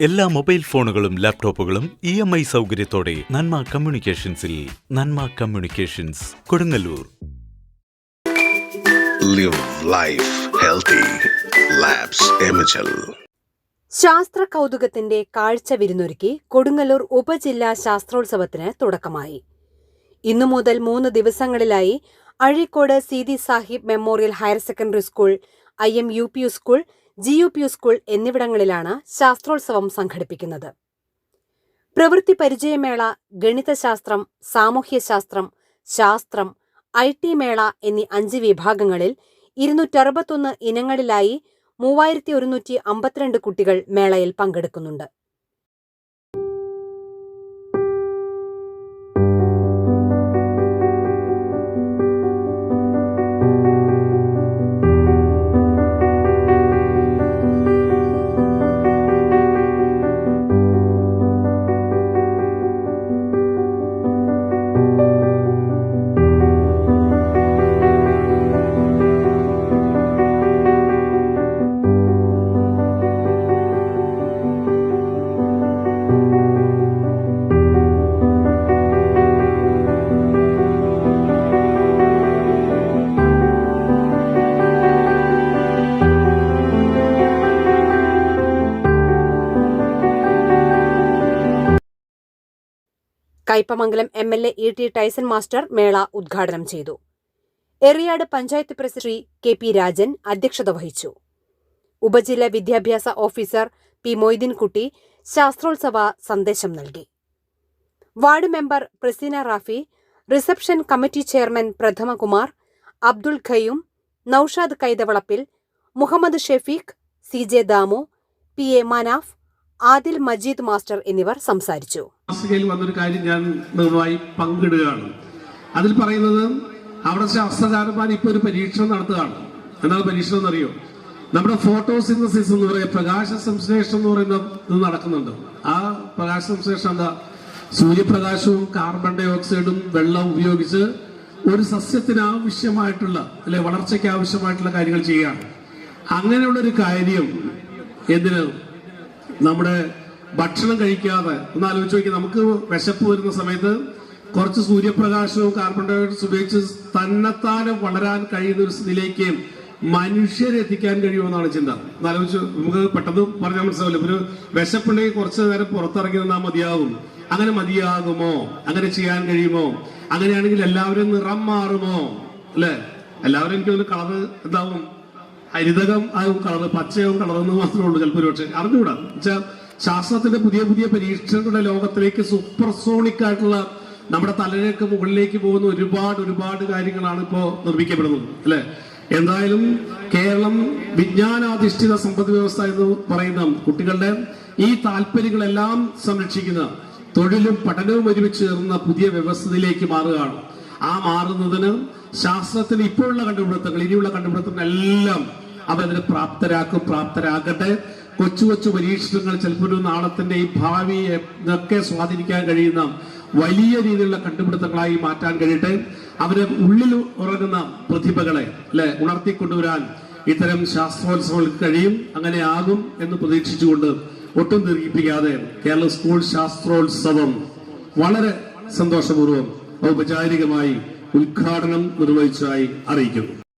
എല്ലാ മൊബൈൽ ഫോണുകളും ലാപ്ടോപ്പുകളും ഇ എം ഐ സൗകര്യത്തോടെ Nanma കമ്മ്യൂണിക്കേഷൻസിൽ Nanma communications Kodungallur. Live life healthy. ശാസ്ത്ര കൗതുകത്തിന്റെ കാഴ്ച വിരുന്നൊരുക്കി കൊടുങ്ങല്ലൂർ ഉപജില്ലാ ശാസ്ത്രോത്സവത്തിന് തുടക്കമായി. ഇന്നു മുതൽ മൂന്ന് ദിവസങ്ങളിലായി Azhikode Seethi Sahib memorial higher secondary school I M U P U school G U P school എന്നിവിടങ്ങളിലാണ് ശാസ്ത്രോത്സവം സംഘടിപ്പിക്കുന്നത്. പ്രവൃത്തി പരിചയമേള ഗണിതശാസ്ത്രം സാമൂഹ്യശാസ്ത്രം ശാസ്ത്രം ഐ ടി മേള എന്നീ അഞ്ച് വിഭാഗങ്ങളിൽ ഇരുന്നൂറ്ററുപത്തൊന്ന് ഇനങ്ങളിലായി മൂവായിരത്തി ഒരുന്നൂറ്റി അമ്പത്തിരണ്ട് കുട്ടികൾ മേളയിൽ പങ്കെടുക്കുന്നുണ്ട്. Kaipamangalam M L A E T Tyson master മേള ഉദ്ഘാടനം ചെയ്തു. Eriyad panchayat president Shri K P Rajan അധ്യക്ഷത വഹിച്ചു. ഉപജില്ല വിദ്യാഭ്യാസ ഓഫീസർ പി മൊയ്തീൻകുട്ടി ശാസ്ത്രോത്സവ സന്ദേശം നൽകി. Ward member Praseena Rafi reception committee chairman Prathamakumar Abdul Khayyum Noushad Kaithavalappil Muhammad Shefeeq C J Damu P A Manaf Adil Majeed master എന്നിവർ സംസാരിച്ചു. വന്നൊരു കാര്യം ഞാൻ നിങ്ങളുമായി പങ്കിടുകയാണ്. അതിൽ പറയുന്നത് അവിടെ ശാസ്ത്രകാരന്മാർ ഇപ്പൊ ഒരു പരീക്ഷണം നടത്തുകയാണ്. എന്താണ് പരീക്ഷണം എന്നറിയോ? നമ്മുടെ ഫോട്ടോസിന്തസിസ് എന്ന് പറയുന്ന പ്രകാശ സംശ്ലേഷണം എന്ന് പറയുന്ന ഇത് നടക്കുന്നുണ്ട്. ആ പ്രകാശ സംശ്ലേഷണം എന്താ? സൂര്യപ്രകാശവും കാർബൺ ഡൈ ഓക്സൈഡും വെള്ളവും ഉപയോഗിച്ച് ഒരു സസ്യത്തിന് ആവശ്യമായിട്ടുള്ള അല്ലെ വളർച്ചയ്ക്ക് ആവശ്യമായിട്ടുള്ള കാര്യങ്ങൾ ചെയ്യുകയാണ്. അങ്ങനെയുള്ള ഒരു കാര്യം എന്തിന് നമ്മുടെ ഭക്ഷണം കഴിക്കാതെ ഒന്ന് ആലോചിച്ച് നോക്കി നമുക്ക് വിശപ്പ് വരുന്ന സമയത്ത് കുറച്ച് സൂര്യപ്രകാശവും കാർബൺ ഡയോക്സൈഡ് ഉപയോഗിച്ച് തന്നെത്താനെ വളരാൻ കഴിയുന്ന ഒരു സ്ഥിതിയിലേക്ക് മനുഷ്യരെ എത്തിക്കാൻ കഴിയുമെന്നാണ് ചിന്ത. എന്നാലോചിച്ച് നമുക്ക് പെട്ടെന്ന് പറഞ്ഞാൽ മനസ്സിലാവില്ല. ഒരു വിശപ്പുണ്ടെങ്കിൽ കുറച്ച് നേരം പുറത്തിറങ്ങി നിന്നാൽ മതിയാകും. അങ്ങനെ മതിയാകുമോ? അങ്ങനെ ചെയ്യാൻ കഴിയുമോ? അങ്ങനെയാണെങ്കിൽ എല്ലാവരും നിറം മാറുമോ? അല്ലേ? എല്ലാവരും എനിക്ക് ഒരു കളറ് എന്താവും? ഹരിതകം ആവും കളറ് പച്ചയും കളറെന്ന് മാത്രമേ ഉള്ളൂ ചിലപ്പോൾ പക്ഷേ അറിഞ്ഞുകൂടാ? വെച്ചാൽ ശാസ്ത്രത്തിന്റെ പുതിയ പുതിയ പരീക്ഷണങ്ങളുടെ ലോകത്തിലേക്ക് സൂപ്പർസോണിക് ആയിട്ടുള്ള നമ്മുടെ തലയിലേക്ക് മുകളിലേക്ക് പോകുന്ന ഒരുപാട് ഒരുപാട് കാര്യങ്ങളാണ് ഇപ്പോൾ നിർമ്മിക്കപ്പെടുന്നത് അല്ലെ? എന്തായാലും കേരളം വിജ്ഞാനാധിഷ്ഠിത സമ്പദ് വ്യവസ്ഥ എന്ന് പറയുന്ന കുട്ടികളുടെ ഈ താല്പര്യങ്ങളെല്ലാം സംരക്ഷിക്കുന്ന തൊഴിലും പഠനവും ഒരുമിച്ച് ചേർന്ന പുതിയ വ്യവസ്ഥയിലേക്ക് മാറുകയാണ്. ആ മാറുന്നതിന് ശാസ്ത്രത്തിന് ഇപ്പോഴുള്ള കണ്ടുപിടുത്തങ്ങൾ ഇനിയുള്ള കണ്ടുപിടുത്തങ്ങളെല്ലാം അവരതിന് പ്രാപ്തരാക്കും പ്രാപ്തരാകട്ടെ. കൊച്ചു കൊച്ചു പരീക്ഷണങ്ങൾ ചിലപ്പോൾ ഒരു നാളത്തിന്റെ ഈ ഭാവിയെ ഒക്കെ സ്വാധീനിക്കാൻ കഴിയുന്ന വലിയ രീതിയിലുള്ള കണ്ടുപിടുത്തങ്ങളായി മാറ്റാൻ കഴിയട്ടെ. അവരെ ഉള്ളിൽ ഉറങ്ങുന്ന പ്രതിഭകളെ അല്ലെ ഉണർത്തിക്കൊണ്ടുവരാൻ ഇത്തരം ശാസ്ത്രോത്സവങ്ങൾക്ക് കഴിയും. അങ്ങനെ ആകും എന്ന് പ്രതീക്ഷിച്ചുകൊണ്ട് ഒട്ടും ദീർഘിപ്പിക്കാതെ കേരള സ്കൂൾ ശാസ്ത്രോത്സവം വളരെ സന്തോഷപൂർവം ഔപചാരികമായി ഉദ്ഘാടനം നിർവഹിച്ചതായി അറിയിക്കുന്നു.